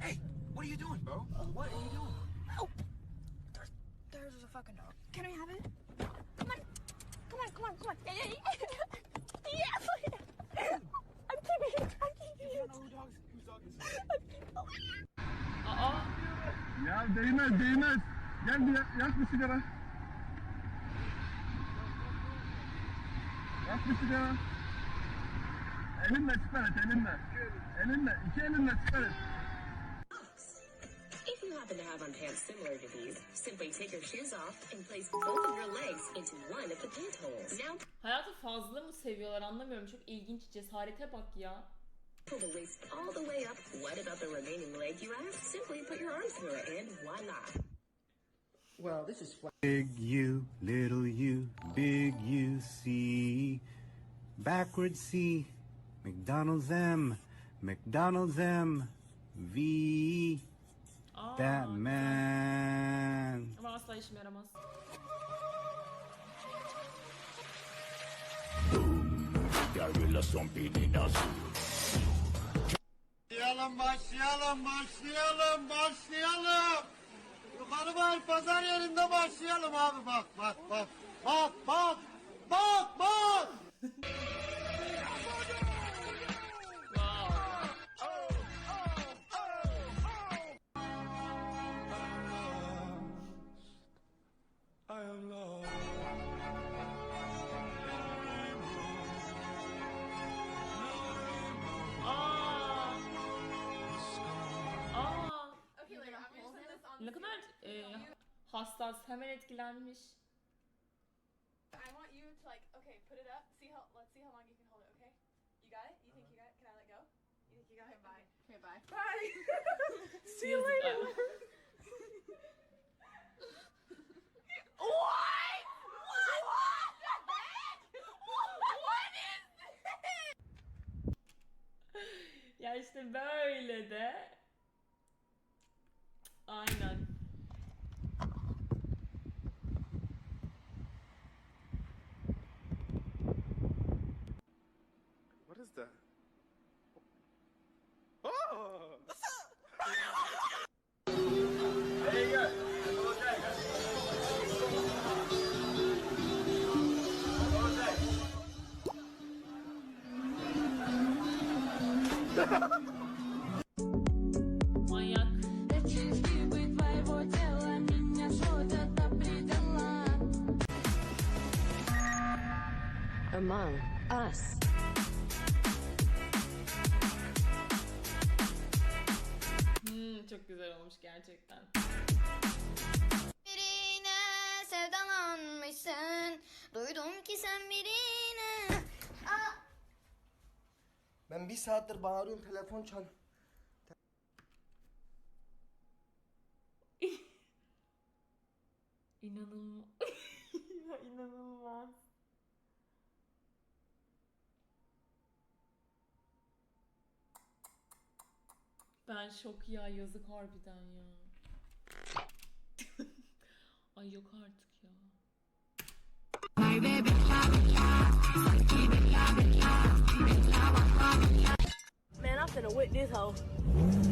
Hey, what are you doing, bro? What are you doing? Oh, there's, there's a fucking dog. Can I have it? Come on, come on, come on, come on. Yeah, yeah, yeah. yeah, please. I'm keeping it. I'm keeping it. Who dog's, whose dog is I'm keeping it. Aa Ya değmez değmez. Gel bir yak, bir sigara. Yak bir sigara. Elinle et elinle. Elinle iki elinle siper et. If you happen to have on pants similar to these, simply take your shoes off and place both of your legs into one of the pant holes. Now hayatı fazla mı seviyorlar anlamıyorum. Çok ilginç cesarete bak ya. pull the waist all the way up. What about the remaining leg, you ask? Simply put your arms through it and voila. Well, this is flat. Big U, little u, big U, C. Backwards C. McDonald's M. McDonald's M. V. Aa, Batman. Ama asla işime yaramaz. Başlayalım başlayalım başlayalım başlayalım. Yukarı var pazar yerinde başlayalım abi bak bak bak. Bak bak bak bak. Hassas, hemen etkilenmiş. I want you to like, okay, put it up. See how. Let's see how long you can hold it. Okay. You got it. You think you got it? Can I let go? You think you got it? Bye. Okay, bye. Bye. see you later. what? What? What? What is this? ya işte böyle de. Among us. Hmm, çok güzel olmuş gerçekten. Birine sevdalanmışsın. Duydum ki sen biri ben bir saattir bağırıyorum telefon çal. İnanılmaz. ya inanılmaz. Ben şok ya yazık harbiden ya. Ay yok artık ya. I'm finna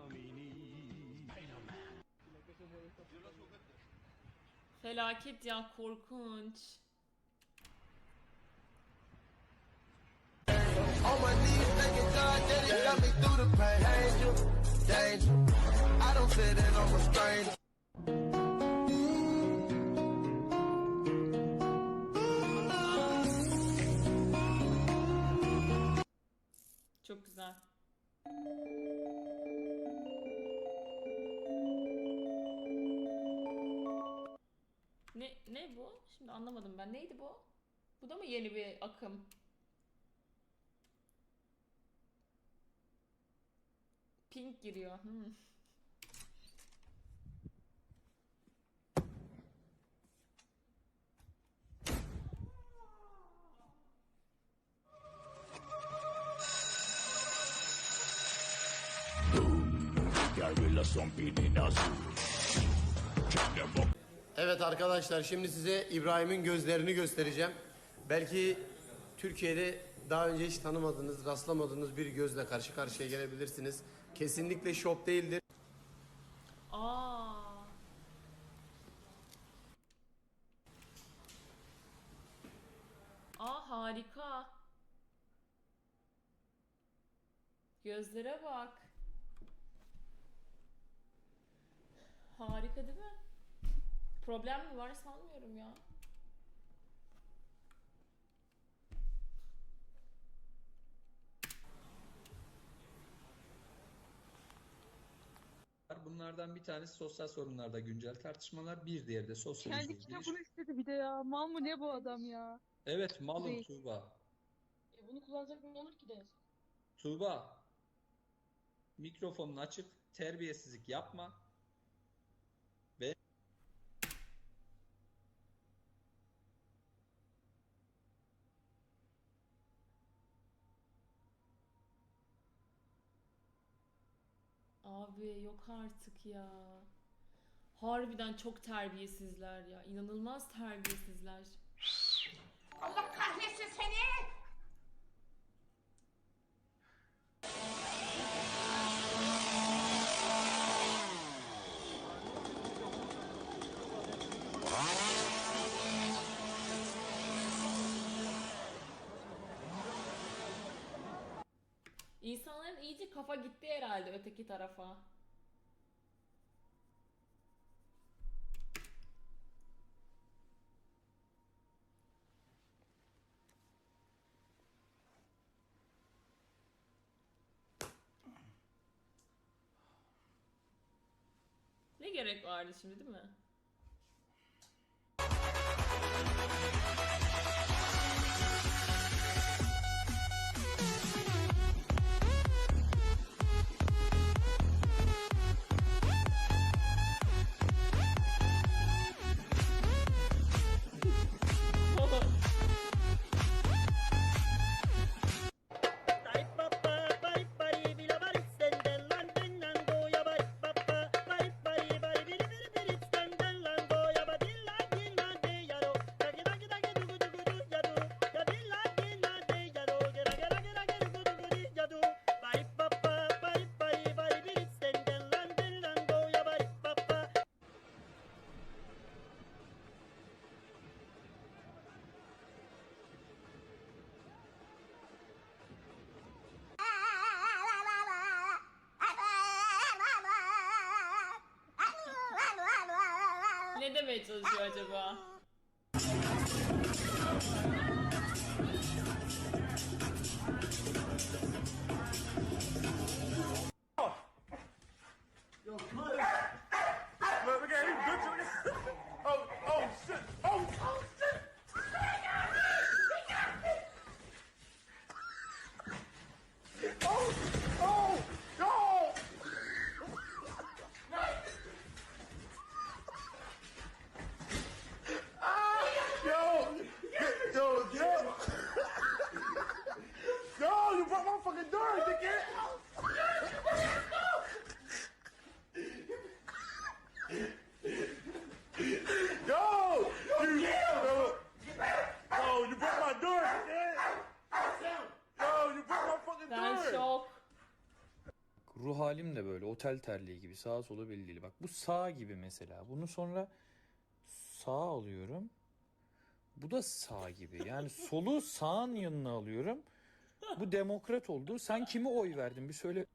the pain. Angel, danger. I don't say that I'm a stranger. Ne ne bu? Şimdi anlamadım ben. Neydi bu? Bu da mı yeni bir akım? Pink giriyor. Hmm. Evet arkadaşlar şimdi size İbrahim'in gözlerini göstereceğim. Belki Türkiye'de daha önce hiç tanımadığınız, rastlamadığınız bir gözle karşı karşıya gelebilirsiniz. Kesinlikle şop değildir. Aa. Aa harika. Gözlere bak. Harika değil mi? Problem mi var sanmıyorum ya. Bunlardan bir tanesi sosyal sorunlarda güncel tartışmalar, bir diğeri de sosyal Kendi ilgili kitabını istedi bir de ya. Mal mı ne bu adam ya? Evet, malum Değil. Tuğba. E bunu kullanacak ne olur ki de? Tuğba. Mikrofonun açık, terbiyesizlik yapma. Abi yok artık ya. Harbiden çok terbiyesizler ya. İnanılmaz terbiyesizler. Allah kahretsin seni! İyice kafa gitti herhalde öteki tarafa. Ne gerek vardı şimdi değil mi? 没辈子就这个 Ruh halim de böyle otel terliği gibi sağa sola belli değil. Bak bu sağ gibi mesela. Bunu sonra sağa alıyorum. Bu da sağ gibi. Yani solu sağın yanına alıyorum. Bu demokrat oldu. Sen kime oy verdin? Bir söyle.